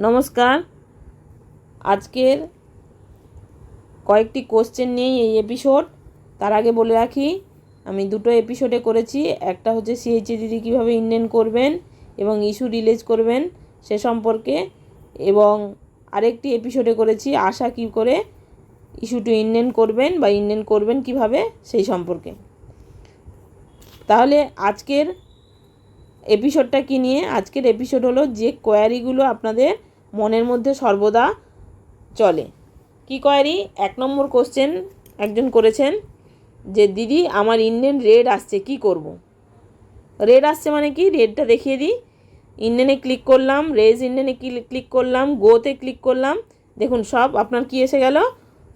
নমস্কার। আজকের কয়েকটি কোশ্চেন নিয়েই এই এপিসোড তার আগে বলে রাখি, আমি দুটো এপিসোডে করেছি। একটা হচ্ছে সিএইচএ দিদি কীভাবে ইন্ডেন করবেন এবং ইস্যু রিলিজ করবেন সে সম্পর্কে। এবং আরেকটি এপিসোডে করেছি, আশা কী করে ইস্যুটি ইন্ডেন করবেন বা ইন্ডেন করবেন কীভাবে সেই সম্পর্কে। তাহলে আজকের এপিসোডটা কী নিয়ে? আজকের এপিসোড হলো যে কোয়ারিগুলো আপনাদের মনের মধ্যে সর্বদা চলে। কি কোয়ারি এক নম্বর কোশ্চেন একজন করেছেন যে, দিদি, আমার ইন্ডিয়ান রেড আসছে, কি করব। রেড আসছে মানে কি? রেডটা দেখিয়ে দিই। ইন্ডিয়ানে ক্লিক করলাম রেজ ইন্ডিয়ানে ক্লিক করলাম গোতে ক্লিক করলাম। দেখুন, সব আপনার কি এসে গেল?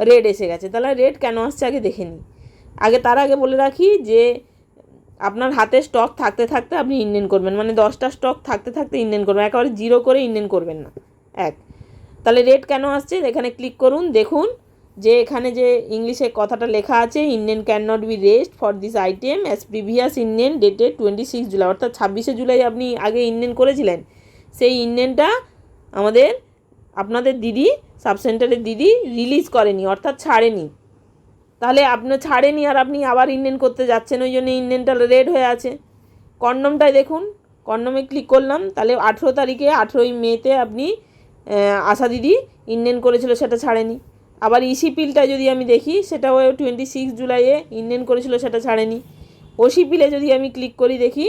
রেড এসে গেছে। তাহলে রেড কেন আসছে? আগে দেখে নিই। আগে তার আগে বলে রাখি যে আপনার হাতে স্টক থাকতে থাকতে আপনি ইন্ডেন করবেন। মানে দশটা স্টক থাকতে থাকতে ইন্ডিয়ান করবেন। একেবারে জিরো করে ইন্ডিয়ান করবেন না। এক। তাহলে রেট কেন আসছে? এখানে ক্লিক করুন, দেখুন যে এখানে যে ইংলিশে কথাটা লেখা আছে indent can not be raised for this item as previous indent dated twenty six July অর্থাৎ ছাব্বিশে জুলাই আপনি আগে ইন্ডিয়ান করেছিলেন। সেই ইন্ডিয়ানটা আমাদের, আপনাদের দিদি সাবসেন্টারের দিদি রিলিজ করেনি, অর্থাৎ ছাড়েনি। তাহলে আপনার ছাড়েনি আর আপনি আবার ইন্ডেন করতে যাচ্ছেন, ওই জন্য ইন্ডেনটা রেড হয়ে আছে। কন্ডমটায় দেখুন, কন্ডমে ক্লিক করলাম, তাহলে আঠেরো তারিখে, আঠেরোই মেতে আপনি আশা দিদি ইন্ডেন করেছিল, সেটা ছাড়েনি। আবার ইসি পিলটা যদি আমি দেখি, সেটাও টোয়েন্টি সিক্স জুলাইয়ে ইন্ডেন করেছিল, সেটা ছাড়েনি। ওসি পিলে যদি আমি ক্লিক করি দেখি,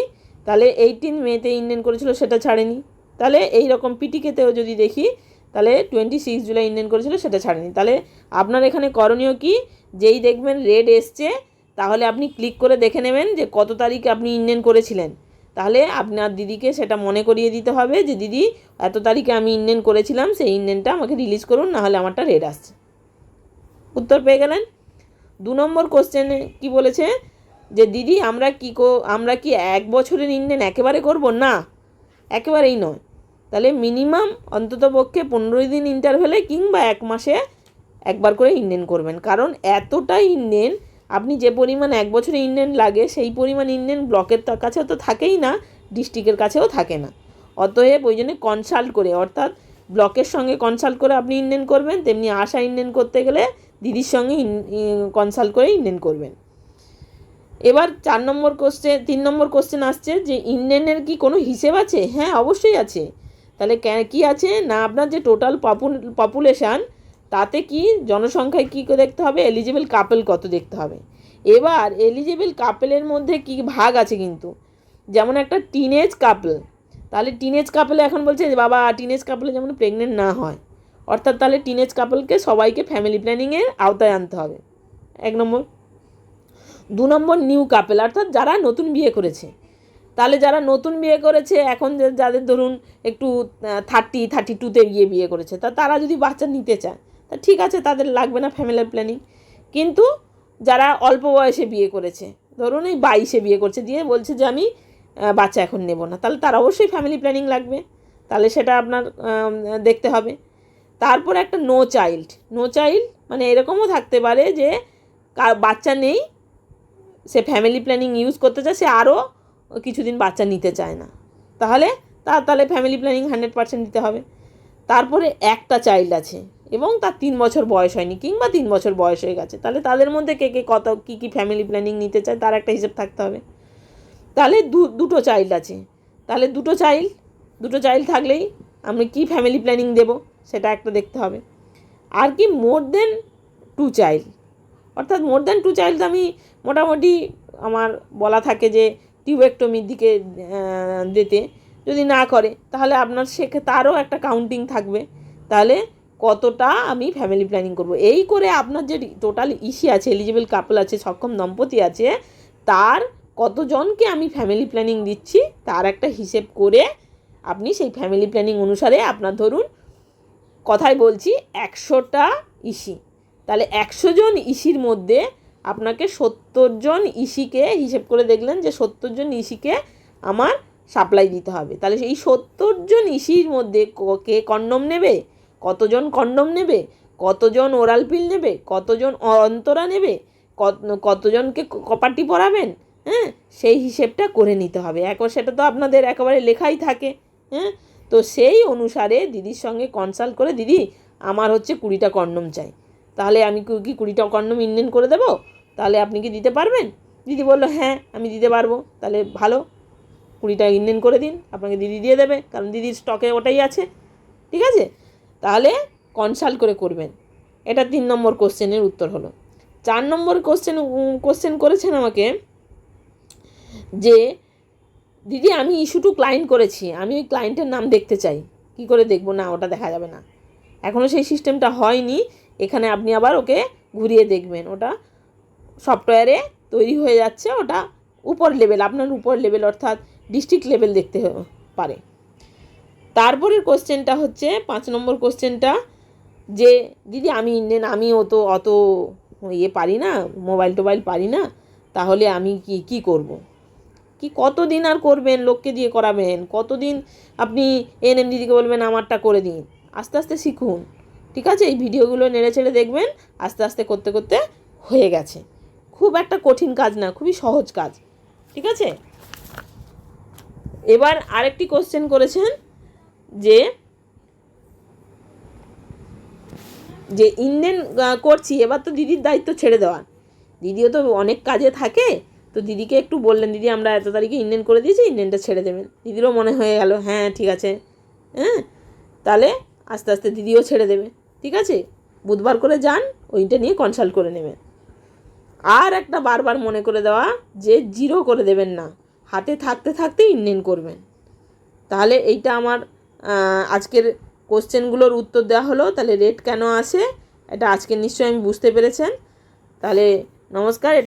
তাহলে এইটিন মেতে ইন্ডেন করেছিল, সেটা ছাড়েনি। তাহলে এই রকম পিটিকেতেও যদি দেখি তাহলে টোয়েন্টি সিক্স জুলাই ইন্ডিয়ান করেছিল, সেটা ছাড়েনি। তাহলে আপনার এখানে করণীয় কি? যেই দেখবেন রেড এসছে, তাহলে আপনি ক্লিক করে দেখে নেবেন যে কত তারিখে আপনি ইন্ডিয়ান করেছিলেন। তাহলে আপনার দিদিকে সেটা মনে করিয়ে দিতে হবে যে, দিদি, এত তারিখে আমি ইন্ডিয়ান করেছিলাম, সেই ইন্ডিয়ানটা আমাকে রিলিজ করুন, নাহলে আমারটা রেড আসছে। উত্তর পেয়ে গেলেন। দু নম্বর কোশ্চেনে কি বলেছে? যে, দিদি, আমরা কি আমরা কি এক বছরের ইন্ডিয়ান একেবারে করব? না, একেবারেই নয়। তাহলে মিনিমাম অন্তত পক্ষে পনেরোই দিন ইন্টারভেলে কিংবা এক মাসে একবার করে ইন্ডিয়ান করবেন। কারণ এতটাই ইন্ডিয়ান, আপনি যে পরিমাণ এক বছরে ইন্ডিয়ান লাগে, সেই পরিমাণ ইন্ডিয়ান ব্লকের কাছেও তো থাকেই না ডিস্ট্রিক্টের কাছেও থাকে না। অতএব ওই জন্য কনসাল্ট করে, অর্থাৎ ব্লকের সঙ্গে কনসাল্ট করে আপনি ইন্ডিয়ান করবেন, তেমনি আশা ইন্ডিয়ান করতে গেলে দিদির সঙ্গে কনসাল্ট করে ইন্ডিয়ান করবেন। এবার চার নম্বর কোশ্চেন তিন নম্বর কোশ্চেন আসছে যে ইন্ডিয়ানের কি কোনো হিসেব আছে? হ্যাঁ অবশ্যই আছে। তাহলে কি আছে? না, আপনার যে টোটাল পপুলেশান তাতে কি জনসংখ্যায় কী দেখতে হবে? এলিজিবল কাপেল কত দেখতে হবে? এবার এলিজিবল কাপেলের মধ্যে কি ভাগ আছে কিন্তু? যেমন একটা টিনেজ কাপল তাহলে টিনেজ কাপলে এখন বলছে যে, বাবা টিনেজ কাপলে যেমন প্রেগনেন্ট না হয়। অর্থাৎ তাহলে টিনেজ কাপলকে সবাইকে ফ্যামিলি প্ল্যানিংয়ের আওতায় আনতে হবে। এক নম্বর। দু নম্বর নিউ কাপেল অর্থাৎ যারা নতুন বিয়ে করেছে। তাহলে যারা নতুন বিয়ে করেছে, এখন যাদের ধরুন একটু থার্টি থার্টি টুতে গিয়ে বিয়ে করেছে, তা তারা যদি বাচ্চা নিতে চায়, তা ঠিক আছে, তাদের লাগবে না ফ্যামিলি প্ল্যানিং কিন্তু যারা অল্প বয়সে বিয়ে করেছে, ধরুন এই বাইশে বিয়ে করছে, দিয়ে বলছে যে আমি বাচ্চা এখন নেব না, তাহলে তার অবশ্যই ফ্যামিলি প্ল্যানিং লাগবে। তাহলে সেটা আপনার দেখতে হবে। তারপর একটা নো চাইল্ড নো চাইল্ড মানে এরকমও থাকতে পারে যে বাচ্চা নেই, সে ফ্যামিলি প্ল্যানিং ইউজ করতে চায়, সে আরও কিছুদিন বাচ্চা নিতে চায় না। তাহলে তার তাহলে ফ্যামিলি প্ল্যানিং হান্ড্রেড পার্সেন্ট দিতে হবে। তারপরে একটা চাইল্ড আছে এবং তার তিন বছর বয়স হয়নি কিংবা তিন বছর বয়স হয়ে গেছে। তাহলে তাদের মধ্যে কে কে কত, কী কী ফ্যামিলি প্ল্যানিং নিতে চায় তার একটা হিসেব থাকতে হবে। তাহলে দু, দুটো চাইল্ড আছে। তাহলে দুটো চাইল্ড দুটো চাইল্ড থাকলেই আমি কি ফ্যামিলি প্ল্যানিং দেব সেটা একটা দেখতে হবে। আর কি মোর দেন টু চাইল্ড অর্থাৎ মোর দেন টু চাইল্ড আমি মোটামুটি আমার বলা থাকে যে টিউবেক্টমির দিকে দিতে যদি না করে, তাহলে আপনার সেক্ষে তারও একটা কাউন্টিং থাকবে। তাহলে কতটা আমি ফ্যামিলি প্ল্যানিং করব? এই করে আপনার যে টোটাল ইসি আছে এলিজিবল কাপল আছে, সক্ষম দম্পতি আছে, তার কতজনকে আমি ফ্যামিলি প্ল্যানিং দিচ্ছি, তার একটা হিসেব করে আপনি সেই ফ্যামিলি প্ল্যানিং অনুসারে আপনার ধরুন কথাই বলছি একশোটা ইসি। তাহলে একশো জন ইসির মধ্যে আপনাকে সত্তর জন ইসিকে হিসেব করে দেখলেন যে সত্তর জন ইসিকে আমার সাপ্লাই দিতে হবে। তাহলে এই সত্তর জন ইসির মধ্যে কে কন্ডম নেবে? কতজন কন্ডম নেবে? কতজন ওরাল পিল নেবে? কতজন অন্তরা নেবে? কতজনকে কপাটি পরাবেন? হ্যাঁ সেই হিসেবটা করে নিতে হবে। একবার সেটা তো আপনাদের একেবারে লেখাই থাকে। হ্যাঁ তো সেই অনুসারে দিদির সঙ্গে কনসাল্ট করে, দিদি, আমার হচ্ছে কুড়িটা কন্ডম চাই। তাহলে আমি কি- কুড়িটা কন্ডম ইন্ডেন করে দেবো? তাহলে আপনি কি দিতে পারবেন? দিদি বলল হ্যাঁ আমি দিতে পারব। তাহলে ভালো। কুড়িটা ইন্ডেন করে দিন। আপনাকে দিদি দিয়ে দেবে। কারণ দিদির স্টকে ওটাই আছে। ঠিক আছে? তাহলে কনসাল্ট করে করবেন। এটা তিন নম্বর কোশ্চেনের উত্তর হলো। চার নম্বর কোশ্চেন কোশ্চেন করেছেন আমাকে যে, দিদি, আমি ইস্যু টু ক্লায়েন্ট করেছি। আমি ওই ক্লায়েন্টের নাম দেখতে চাই। কি করে দেখব? না, ওটা দেখা যাবে না। এখনও সেই সিস্টেমটা হয়নি। এখানে আপনি আবার ওকে ঘুরিয়ে দেখবেন। ওটা সফটওয়্যারে তৈরি হয়ে যাচ্ছে, ওটা উপর লেভেল আপনার উপর লেভেল অর্থাৎ ডিস্ট্রিক্ট লেভেল দেখতে পারে। তারপরের কোশ্চেনটা হচ্ছে, পাঁচ নম্বর কোশ্চেনটা যে, দিদি, আমি ইন্ডিয়ান, আমি অত অত ইয়ে পারি না মোবাইল টোবাইল পারি না, তাহলে আমি কি কি করব। কি কতদিন আর করবেন, লোককে দিয়ে করাবেন? কতদিন আপনি এনএম দিদিকে বলবেন, আমারটা করে দিন। আস্তে আস্তে শিখুন। ঠিক আছে? এই ভিডিওগুলো নেড়ে চেড়ে দেখবেন, আস্তে আস্তে করতে করতে হয়ে গেছে। খুব একটা কঠিন কাজ না, খুবই সহজ কাজ। ঠিক আছে? এবার আরেকটি কোশ্চেন করেছেন যে যে ইন্ডেন করছি, এবার তো দিদির দায়িত্ব ছেড়ে দেওয়ার দিদিও তো অনেক কাজে থাকে, তো দিদিকে একটু বললেন, দিদি, আমরা এত তারিখে ইন্ডেন করে দিয়েছি ইন্ডেনটা ছেড়ে দেবেন। দিদিরও মনে হয়ে গেল হ্যাঁ ঠিক আছে। হ্যাঁ? তাহলে আস্তে আস্তে দিদিও ছেড়ে দেবে। আছে? বুধবার করে যান, ওইটা নিয়ে কনসাল্ট করে নেবেন। আর একটা বারবার মনে করে দেওয়া, যে জিরো করে দেবেন না। হাতে থাকতে থাকতে ইন্ডেন করবেন। তাহলে এইটা আমার আজকের কোশ্চেনগুলোর উত্তর দেওয়া হলো। তাহলে রেট কেন আসে? এটা আজকে নিশ্চয়ই আমি বুঝতে পেরেছেন। তাহলে নমস্কার